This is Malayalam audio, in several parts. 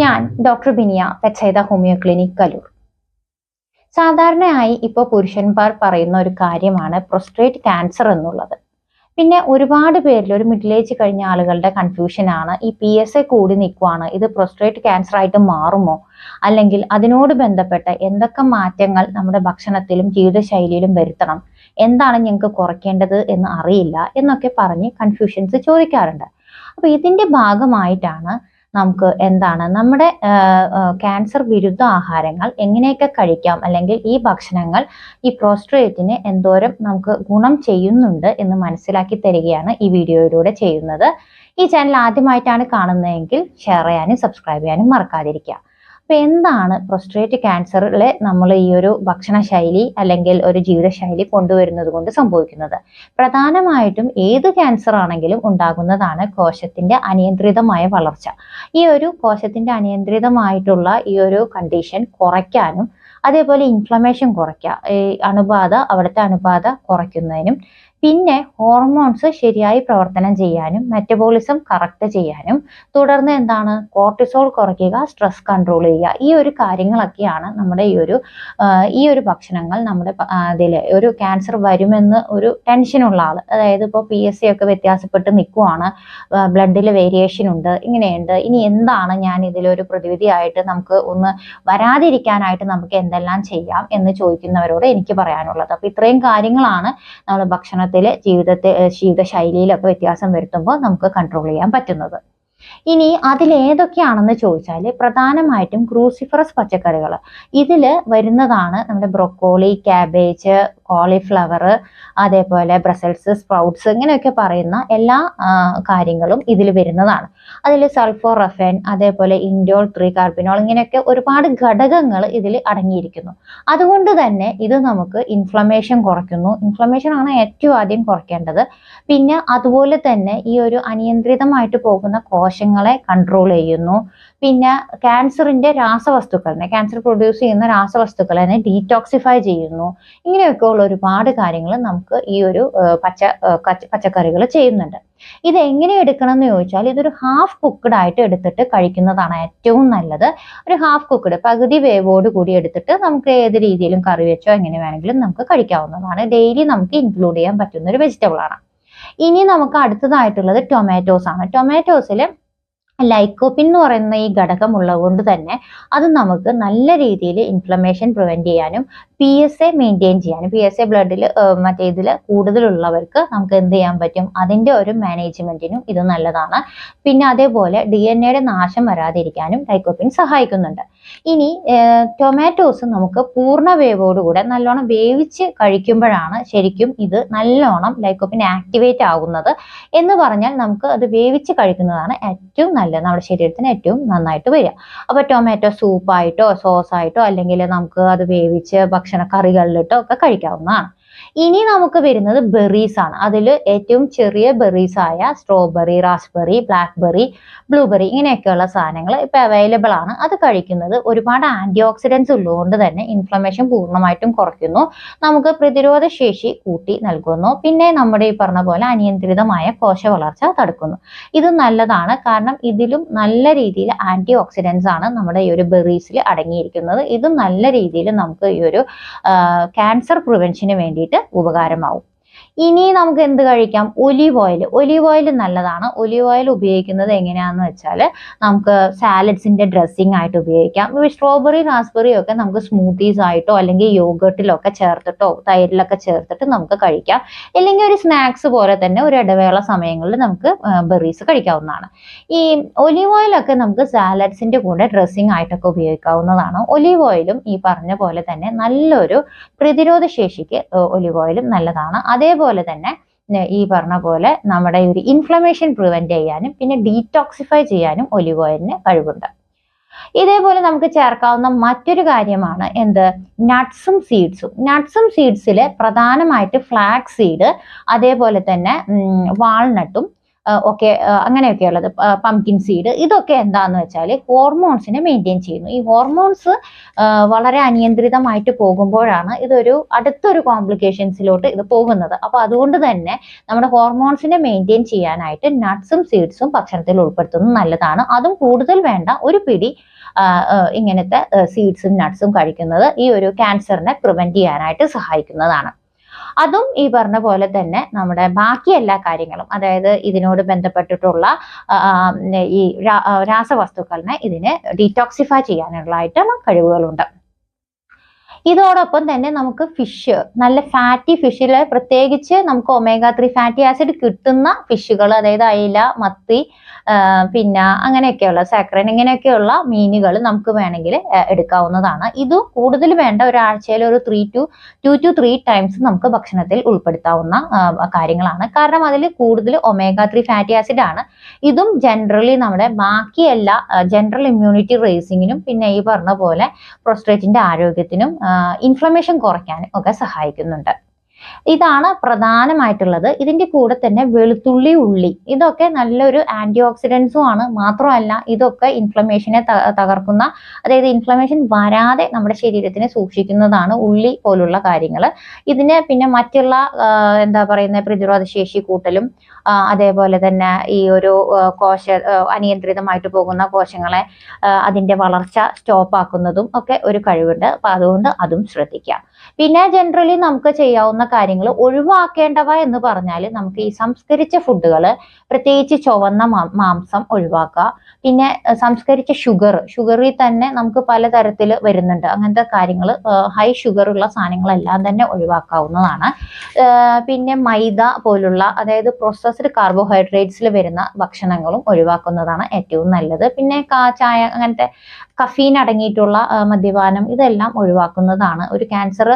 ഞാൻ ഡോക്ടർ ബിനിയ പെച്ചൈത ഹോമിയോ ക്ലിനിക് കലൂർ. സാധാരണയായി ഇപ്പോൾ പുരുഷന്മാർ പറയുന്ന ഒരു കാര്യമാണ് പ്രൊസ്ട്രേറ്റ് ക്യാൻസർ എന്നുള്ളത്. പിന്നെ ഒരുപാട് പേരിൽ ഒരു മിഡിൽ ഏജ് കഴിഞ്ഞ ആളുകളുടെ കൺഫ്യൂഷൻ ആണ്. ഈ പി എസ് എ കൂടി നിൽക്കുവാണ്. ഇത് പ്രൊസ്ട്രേറ്റ് ക്യാൻസർ ആയിട്ട് മാറുമോ? അല്ലെങ്കിൽ അതിനോട് ബന്ധപ്പെട്ട എന്തൊക്കെ മാറ്റങ്ങൾ നമ്മുടെ ഭക്ഷണത്തിലും ജീവിതശൈലിയിലും വരുത്തണം? എന്താണ് ഞങ്ങൾക്ക് കുറയ്ക്കേണ്ടത് എന്ന് അറിയില്ല എന്നൊക്കെ പറഞ്ഞ് കൺഫ്യൂഷൻസ് ചോദിക്കാറുണ്ട്. അപ്പൊ ഇതിന്റെ ഭാഗമായിട്ടാണ് നമുക്ക് എന്താണ്? നമ്മുടെ ക്യാൻസർ വിരുദ്ധ ആഹാരങ്ങൾ എങ്ങനെയൊക്കെ കഴിക്കാം? അല്ലെങ്കിൽ ഈ ഭക്ഷണങ്ങൾ ഈ പ്രോസ്ട്രേറ്റിന് എന്തോരം നമുക്ക് ഗുണം ചെയ്യുന്നുണ്ട് എന്ന് മനസ്സിലാക്കി തരികയാണ് ഈ വീഡിയോയിലൂടെ ചെയ്യുന്നത്. ഈ ചാനൽ ആദ്യമായിട്ടാണ് കാണുന്നതെങ്കിൽ ഷെയർ ചെയ്യാനും സബ്സ്ക്രൈബ് ചെയ്യാനും മറക്കാതിരിക്കുക. അപ്പൊ എന്താണ് പ്രൊസ്ട്രേറ്റ് ക്യാൻസറിൽ നമ്മൾ ഈ ഒരു ഭക്ഷണശൈലി അല്ലെങ്കിൽ ഒരു ജീവിതശൈലി കൊണ്ടുവരുന്നത് കൊണ്ട് സംഭവിക്കുന്നത്? പ്രധാനമായിട്ടും ഏത് ക്യാൻസർ ആണെങ്കിലും ഉണ്ടാകുന്നതാണ് കോശത്തിന്റെ അനിയന്ത്രിതമായ വളർച്ച. ഈ ഒരു കോശത്തിന്റെ അനിയന്ത്രിതമായിട്ടുള്ള ഈ ഒരു കണ്ടീഷൻ കുറയ്ക്കാനും അതേപോലെ ഇൻഫ്ലമേഷൻ കുറയ്ക്കുക ഈ അണുബാധ അവിടുത്തെ അണുബാധ കുറയ്ക്കുന്നതിനും പിന്നെ ഹോർമോൺസ് ശരിയായി പ്രവർത്തനം ചെയ്യാനും മെറ്റബോളിസം കറക്റ്റ് ചെയ്യാനും തുടർന്ന് എന്താണ്? കോർട്ടിസോൾ കുറയ്ക്കുക സ്ട്രെസ് കൺട്രോൾ ചെയ്യുക. ഈ ഒരു കാര്യങ്ങളൊക്കെയാണ് നമ്മുടെ ഈ ഒരു ഈ ഒരു ഭക്ഷണങ്ങൾ നമ്മുടെ അതിൽ ഒരു ക്യാൻസർ വരുമെന്ന് ഒരു ടെൻഷനുള്ള ആൾ അതായത് ഇപ്പോൾ പി എസ് സി ഒക്കെ വ്യത്യാസപ്പെട്ട് നിൽക്കുവാണ് ബ്ലഡിൽ വേരിയേഷൻ ഉണ്ട് ഇങ്ങനെയുണ്ട്. ഇനി എന്താണ് ഞാൻ ഇതിലൊരു പ്രതിവിധിയായിട്ട് നമുക്ക് ഒന്ന് വരാതിരിക്കാനായിട്ട് നമുക്ക് എന്തെല്ലാം ചെയ്യാം എന്ന് ചോദിക്കുന്നവരോട് എനിക്ക് പറയാനുള്ളത്. അപ്പോൾ ഇത്രയും കാര്യങ്ങളാണ് നമ്മൾ ഭക്ഷണ ഭക്ഷണത്തിലെ ജീവിതത്തെ ജീവിതശൈലിയിലൊക്കെ വ്യത്യാസം വരുത്തുമ്പോൾ നമുക്ക് കൺട്രോൾ ചെയ്യാൻ പറ്റുന്നത്. ഇനി അതിൽ ഏതൊക്കെയാണെന്ന് ചോദിച്ചാൽ പ്രധാനമായിട്ടും ക്രൂസിഫറസ് പച്ചക്കറികൾ ഇതിൽ വരുന്നതാണ് നമ്മുടെ ബ്രൊക്കോളി ക്യാബേജ് കോളിഫ്ലവർ അതേപോലെ ബ്രസൽസ് സ്പ്രൗട്ട്സ് ഇങ്ങനെയൊക്കെ പറയുന്ന എല്ലാ കാര്യങ്ങളും ഇതിൽ വരുന്നതാണ്. അതിൽ സൾഫോറഫൻ അതേപോലെ ഇൻഡോൾ ത്രീ കാർബിനോൾ ഇങ്ങനെയൊക്കെ ഒരുപാട് ഘടകങ്ങൾ ഇതിൽ അടങ്ങിയിരിക്കുന്നു. അതുകൊണ്ട് തന്നെ ഇത് നമുക്ക് ഇൻഫ്ലമേഷൻ കുറയ്ക്കുന്നു. ഇൻഫ്ലമേഷൻ ആണ് ഏറ്റവും ആദ്യം കുറയ്ക്കേണ്ടത്. പിന്നെ അതുപോലെ തന്നെ ഈ ഒരു അനിയന്ത്രിതമായിട്ട് പോകുന്ന കോശങ്ങളെ കൺട്രോൾ ചെയ്യുന്നു. പിന്നെ ക്യാൻസറിന്റെ രാസവസ്തുക്കളെ ക്യാൻസർ പ്രൊഡ്യൂസ് ചെയ്യുന്ന രാസവസ്തുക്കളെ ഡീറ്റോക്സിഫൈ ചെയ്യുന്നു. ഇങ്ങനെയൊക്കെ ഉള്ള ഒരുപാട് കാര്യങ്ങൾ നമുക്ക് ഈ ഒരു പച്ച പച്ചക്കറികൾ ചെയ്യുന്നുണ്ട്. ഇത് എങ്ങനെ എടുക്കണം എന്ന് ചോദിച്ചാൽ ഇതൊരു ഹാഫ് കുക്ക്ഡ് ആയിട്ട് എടുത്തിട്ട് കഴിക്കുന്നതാണ് ഏറ്റവും നല്ലത്. ഒരു ഹാഫ് കുക്ക്ഡ് പകുതി വേവോട് കൂടി എടുത്തിട്ട് നമുക്ക് ഏത് രീതിയിലും കറി വെച്ചോ എങ്ങനെ വേണമെങ്കിലും നമുക്ക് കഴിക്കാവുന്നതാണ്. ഡെയിലി നമുക്ക് ഇൻക്ലൂഡ് ചെയ്യാൻ പറ്റുന്ന ഒരു വെജിറ്റബിൾ ആണ്. ഇനി നമുക്ക് അടുത്തതായിട്ടുള്ളത് ടൊമാറ്റോസ് ആണ്. ടൊമാറ്റോസിൽ ലൈക്കോപ്പിൻ എന്ന് പറയുന്ന ഈ ഘടകം ഉള്ളതുകൊണ്ട് തന്നെ അത് നമുക്ക് നല്ല രീതിയിൽ ഇൻഫ്ലമേഷൻ പ്രിവെന്റ് ചെയ്യാനും പി എസ് എ മെയിന്റെയിൻ ചെയ്യാനും പി എസ് എ ബ്ലഡിൽ മറ്റേ ഇതിൽ കൂടുതലുള്ളവർക്ക് നമുക്ക് എന്ത് ചെയ്യാൻ പറ്റും? അതിന്റെ ഒരു മാനേജ്മെന്റിനും ഇത് നല്ലതാണ്. പിന്നെ അതേപോലെ ഡി എൻ എയുടെ നാശം വരാതിരിക്കാനും ലൈക്കോപ്പിൻ സഹായിക്കുന്നുണ്ട്. ഇനി ടൊമാറ്റോസ് നമുക്ക് പൂർണ വേവോടുകൂടെ നല്ലോണം വേവിച്ച് കഴിക്കുമ്പോഴാണ് ശരിക്കും ഇത് നല്ലോണം ലൈക്കോപ്പിൻ ആക്ടിവേറ്റ് ആകുന്നത് എന്ന് പറഞ്ഞാൽ നമുക്ക് അത് വേവിച്ച് കഴിക്കുന്നതാണ് ഏറ്റവും നല്ലത് നമ്മുടെ ശരീരത്തിന് ഏറ്റവും നന്നായിട്ട് വരിക. അപ്പോൾ ടൊമാറ്റോ സൂപ്പായിട്ടോ സോസായിട്ടോ അല്ലെങ്കിൽ നമുക്ക് അത് വേവിച്ച് ഭക്ഷണ കറികളിലിട്ടോ ഒക്കെ കഴിക്കാവുന്നതാണ്. ഇനി നമുക്ക് വരുന്നത് ബെറീസ് ആണ്. അതിൽ ഏറ്റവും ചെറിയ ബെറീസ് ആയ സ്ട്രോബെറി റാസ്ബെറി ബ്ലാക്ക്ബെറി ബ്ലൂബെറി ഇങ്ങനെയൊക്കെയുള്ള സാധനങ്ങൾ ഇപ്പൊ അവൈലബിൾ ആണ്. അത് കഴിക്കുന്നത് ഒരുപാട് ആന്റി ഓക്സിഡൻസ് ഉള്ളതുകൊണ്ട് തന്നെ ഇൻഫ്ലമേഷൻ പൂർണമായിട്ടും കുറയ്ക്കുന്നു. നമുക്ക് പ്രതിരോധ ശേഷി കൂട്ടി നൽകുന്നു. പിന്നെ നമ്മുടെ ഈ പറഞ്ഞ പോലെ അനിയന്ത്രിതമായ കോശ വളർച്ച തടുക്കുന്നു. ഇത് നല്ലതാണ്. കാരണം ഇതിലും നല്ല രീതിയിൽ ആന്റി ഓക്സിഡൻസ് ആണ് നമ്മുടെ ഈ ഒരു ബെറീസിൽ അടങ്ങിയിരിക്കുന്നത്. ഇത് നല്ല രീതിയിൽ നമുക്ക് ഈ ഒരു ക്യാൻസർ പ്രിവെൻഷന് വേണ്ടിയിട്ട് ഉപകാരമാവും. ഇനി നമുക്ക് എന്ത് കഴിക്കാം? ഒലീവ് ഓയിൽ ഒലീവ് ഓയിൽ നല്ലതാണ്. ഒലീവ് ഓയിൽ ഉപയോഗിക്കുന്നത് എങ്ങനെയാണെന്ന് വെച്ചാൽ നമുക്ക് സാലഡ്സിന്റെ ഡ്രസ്സിംഗ് ആയിട്ട് ഉപയോഗിക്കാം. സ്ട്രോബെറി റാസ്ബെറി ഒക്കെ നമുക്ക് സ്മൂത്തീസ് ആയിട്ടോ അല്ലെങ്കിൽ യോഗട്ടിലൊക്കെ ചേർത്തിട്ടോ തൈരിലൊക്കെ ചേർത്തിട്ട് നമുക്ക് കഴിക്കാം. അല്ലെങ്കിൽ ഒരു സ്നാക്സ് പോലെ തന്നെ ഒരു ഇടവേള സമയങ്ങളിൽ നമുക്ക് ബെറീസ് കഴിക്കാവുന്നതാണ്. ഈ ഒലീവ് ഓയിലൊക്കെ നമുക്ക് സാലഡ്സിന്റെ കൂടെ ഡ്രസ്സിംഗ് ആയിട്ടൊക്കെ ഉപയോഗിക്കാവുന്നതാണ്. ഒലീവ് ഓയിലും ഈ പറഞ്ഞ പോലെ തന്നെ നല്ലൊരു പ്രതിരോധ ശേഷിക്ക് ഒലീവ് ഓയിലും നല്ലതാണ്. അതേപോലെ അതുപോലെ തന്നെ ഈ പറഞ്ഞ പോലെ നമ്മുടെ ഒരു ഇൻഫ്ലമേഷൻ പ്രിവെന്റ് ചെയ്യാനും പിന്നെ ഡീറ്റോക്സിഫൈ ചെയ്യാനും ഒലിവ് ഓയിലിന് കഴിവുണ്ട്. ഇതേപോലെ നമുക്ക് ചേർക്കാവുന്ന മറ്റൊരു കാര്യമാണ് എന്ത്? നട്ട്സും സീഡ്സും നട്ട്സും സീഡ്സിൽ പ്രധാനമായിട്ട് ഫ്ലാക്സ് സീഡ് അതേപോലെ തന്നെ വാൾനട്ടും ഒക്കെ അങ്ങനെയൊക്കെയുള്ളത് പംകിൻ സീഡ് ഇതൊക്കെ എന്താന്ന് വെച്ചാൽ ഹോർമോൺസിനെ മെയിന്റെയിൻ ചെയ്യുന്നു. ഈ ഹോർമോൺസ് വളരെ അനിയന്ത്രിതമായിട്ട് പോകുമ്പോഴാണ് ഇതൊരു അടുത്തൊരു കോംപ്ലിക്കേഷൻസിലോട്ട് ഇത് പോകുന്നത്. അപ്പൊ അതുകൊണ്ട് തന്നെ നമ്മുടെ ഹോർമോൺസിനെ മെയിന്റെയിൻ ചെയ്യാനായിട്ട് നട്ട്സും സീഡ്സും ഭക്ഷണത്തിൽ ഉൾപ്പെടുത്തുന്നത് നല്ലതാണ്. അതും കൂടുതൽ വേണ്ട ഒരു പിടി ഇങ്ങനത്തെ സീഡ്സും നട്ട്സും കഴിക്കുന്നത് ഈ ഒരു ക്യാൻസറിനെ പ്രിവെന്റ് ചെയ്യാനായിട്ട് സഹായിക്കുന്നതാണ്. അതും ഈ പറഞ്ഞ പോലെ തന്നെ നമ്മുടെ ബാക്കി എല്ലാ കാര്യങ്ങളും അതായത് ഇതിനോട് ബന്ധപ്പെട്ടിട്ടുള്ള ഈ രാസവസ്തുക്കളിനെ ഇതിനെ ഡീറ്റോക്സിഫൈ ചെയ്യാനുള്ളതായിട്ടുള്ള കഴിവുകളുണ്ട്. ഇതോടൊപ്പം തന്നെ നമുക്ക് ഫിഷ് നല്ല ഫാറ്റി ഫിഷിൽ പ്രത്യേകിച്ച് നമുക്ക് ഒമേഗ ത്രീ ഫാറ്റി ആസിഡ് കിട്ടുന്ന ഫിഷുകൾ അതായത് അയില മത്തി പിന്നെ അങ്ങനെയൊക്കെയുള്ള സാക്രൻ ഇങ്ങനെയൊക്കെയുള്ള മീനുകൾ നമുക്ക് വേണമെങ്കിൽ എടുക്കാവുന്നതാണ്. ഇത് കൂടുതൽ വേണ്ട ഒരാഴ്ചയിൽ ഒരു three two two two three times നമുക്ക് ഭക്ഷണത്തിൽ ഉൾപ്പെടുത്താവുന്ന കാര്യങ്ങളാണ്. കാരണം അതിൽ കൂടുതൽ ഒമേഗ ത്രീ ഫാറ്റി ആസിഡ് ആണ്. ഇതും ജനറലി നമ്മുടെ ബാക്കി എല്ലാ ജനറൽ ഇമ്മ്യൂണിറ്റി റേസിങ്ങിനും പിന്നെ ഈ പറഞ്ഞ പോലെ പ്രോസ്ട്രേറ്റിന്റെ ആരോഗ്യത്തിനും ഇൻഫ്ലമേഷൻ കുറയ്ക്കാനും ഒക്കെ സഹായിക്കുന്നുണ്ട്. ഇതാണ് പ്രധാനമായിട്ടുള്ളത്. ഇതിന്റെ കൂടെ തന്നെ വെളുത്തുള്ളി ഉള്ളി. ഇതൊക്കെ നല്ലൊരു ആന്റി ഓക്സിഡൻസും ആണ്. മാത്രമല്ല ഇതൊക്കെ ഇൻഫ്ലമേഷനെ തകർക്കുന്ന അതായത് ഇൻഫ്ലമേഷൻ വരാതെ നമ്മുടെ ശരീരത്തിനെ സൂക്ഷിക്കുന്നതാണ് ഉള്ളി പോലുള്ള കാര്യങ്ങൾ ഇതിന് പിന്നെ മറ്റുള്ള എന്താ പറയുന്ന പ്രതിരോധ ശേഷി കൂട്ടലും അതേപോലെ തന്നെ ഈ ഒരു കോശ അനിയന്ത്രിതമായിട്ട് പോകുന്ന കോശങ്ങളെ അതിന്റെ വളർച്ച സ്റ്റോപ്പ് ആക്കുന്നതും ഒക്കെ ഒരു കഴിവുണ്ട്. അപ്പൊ അതുകൊണ്ട് അതും ശ്രദ്ധിക്കാം പിന്നെ ജനറലി നമുക്ക് ചെയ്യാവുന്ന കാര്യങ്ങൾ ഒഴിവാക്കേണ്ടവ എന്ന് പറഞ്ഞാൽ നമുക്ക് ഈ സംസ്കരിച്ച ഫുഡുകൾ പ്രത്യേകിച്ച് ചുവന്ന മാംസം ഒഴിവാക്കുക. പിന്നെ സംസ്കരിച്ച ഷുഗർ ഷുഗറിൽ തന്നെ നമുക്ക് പലതരത്തിൽ വരുന്നുണ്ട്. അങ്ങനത്തെ കാര്യങ്ങൾ ഹൈ ഷുഗർ ഉള്ള സാധനങ്ങളെല്ലാം തന്നെ ഒഴിവാക്കാവുന്നതാണ്. പിന്നെ മൈദ പോലുള്ള അതായത് പ്രോസസ്ഡ് കാർബോഹൈഡ്രേറ്റ്സിൽ വരുന്ന ഭക്ഷണങ്ങളും ഒഴിവാക്കുന്നതാണ് ഏറ്റവും നല്ലത്. പിന്നെ ചായ അങ്ങനത്തെ കഫീൻ അടങ്ങിയിട്ടുള്ള മദ്യപാനം ഇതെല്ലാം ഒഴിവാക്കുന്നതാണ്. ഒരു ക്യാൻസർ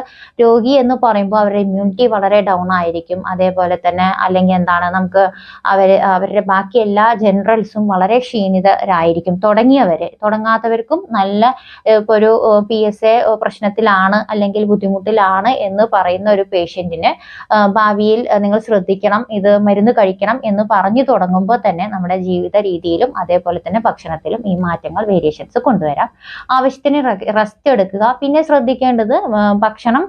രോഗി എന്ന് പറയുമ്പോൾ അവരുടെ ഇമ്മ്യൂണിറ്റി വളരെ ഡൗൺ ആയിരിക്കും. അതേപോലെ തന്നെ അല്ലെങ്കിൽ എന്താണ് നമുക്ക് അവർ അവരുടെ ബാക്കി എല്ലാ ജനറൽസും വളരെ ക്ഷീണിതരായിരിക്കും. തുടങ്ങിയവരെ തുടങ്ങാത്തവർക്കും നല്ല ഇപ്പോൾ ഒരു പി എസ് എ പ്രശ്നത്തിലാണ് അല്ലെങ്കിൽ ബുദ്ധിമുട്ടിലാണ് എന്ന് പറയുന്ന ഒരു പേഷ്യന്റിന് ഭാവിയിൽ നിങ്ങൾ ശ്രദ്ധിക്കണം ഇത് മരുന്ന് കഴിക്കണം എന്ന് പറഞ്ഞു തുടങ്ങുമ്പോൾ തന്നെ നമ്മുടെ ജീവിത രീതിയിലും അതേപോലെ തന്നെ ഭക്ഷണത്തിലും ഈ മാറ്റങ്ങൾ വേരിയേഷൻസ് കൊണ്ടുവരാം ആവശ്യത്തിന് റെസ്റ്റ് എടുക്കുക. പിന്നെ ശ്രദ്ധിക്കേണ്ടത് ഭക്ഷണം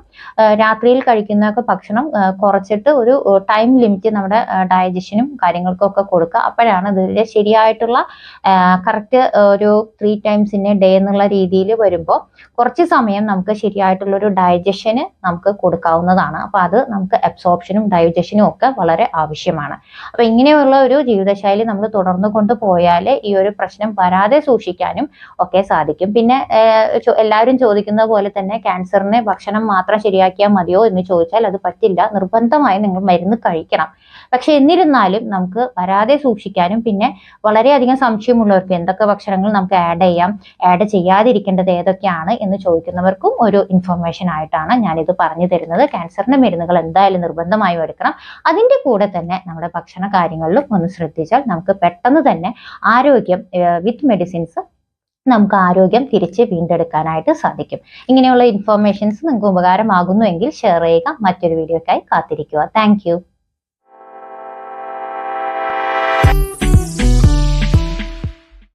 രാത്രിയിൽ കഴിക്കുന്നതൊക്കെ ഭക്ഷണം കുറച്ചിട്ട് ഒരു ടൈം ലിമിറ്റ് നമ്മുടെ ഡയജഷനും കാര്യങ്ങൾക്കും ഒക്കെ കൊടുക്കുക. അപ്പോഴാണ് ഇതിന്റെ ശരിയായിട്ടുള്ള കറക്റ്റ് ഒരു three times in a day എന്നുള്ള രീതിയിൽ വരുമ്പോൾ കുറച്ച് സമയം നമുക്ക് ശരിയായിട്ടുള്ള ഒരു ഡയജഷന് നമുക്ക് കൊടുക്കാവുന്നതാണ്. അപ്പോൾ അത് നമുക്ക് അബ്സോർപ്ഷനും ഡൈജഷനും ഒക്കെ വളരെ ആവശ്യമാണ്. അപ്പോൾ ഇങ്ങനെയുള്ള ഒരു ജീവിതശൈലി നമ്മൾ തുടർന്നു കൊണ്ടുപോയാൽ ഈ ഒരു പ്രശ്നം വരാതെ സൂക്ഷിക്കാനും ഒക്കെ സാധിക്കും. പിന്നെ എല്ലാവരും ചോദിക്കുന്ന പോലെ തന്നെ ക്യാൻസറിനെ ഭക്ഷണം മാത്രം ശരിയാക്കിയാൽ മതിയോ എന്ന് ചോദിച്ചാൽ അത് പറ്റില്ല. നിർബന്ധമായി നിങ്ങൾ മരുന്ന് കഴിക്കണം. പക്ഷെ എന്നിരുന്നാലും നമുക്ക് വരാതെ സൂക്ഷിക്കാനും പിന്നെ വളരെയധികം സംശയമുള്ളവർക്ക് എന്തൊക്കെ ഭക്ഷണങ്ങൾ നമുക്ക് ആഡ് ചെയ്യാം ആഡ് ചെയ്യാതിരിക്കേണ്ടത് ഏതൊക്കെയാണ് എന്ന് ചോദിക്കുന്നവർക്കും ഒരു ഇൻഫർമേഷൻ ആയിട്ടാണ് ഞാനിത് പറഞ്ഞു തരുന്നത്. ക്യാൻസറിന്റെ മരുന്നുകൾ എന്തായാലും നിർബന്ധമായും എടുക്കണം. അതിന്റെ കൂടെ തന്നെ നമ്മുടെ ഭക്ഷണ കാര്യങ്ങളിലും ഒന്ന് ശ്രദ്ധിച്ചാൽ നമുക്ക് പെട്ടെന്ന് തന്നെ ആരോഗ്യം വിത്ത് മെഡിസിൻസ് നമുക്ക് ആരോഗ്യം തിരിച്ച് വീണ്ടെടുക്കാനായിട്ട് സാധിക്കും. ഇങ്ങനെയുള്ള ഇൻഫർമേഷൻസ് നിങ്ങൾക്ക് ഉപകാരമാകുന്നുവെങ്കിൽ ഷെയർ ചെയ്യുക. മറ്റൊരു വീഡിയോക്കായി കാത്തിരിക്കുക. താങ്ക്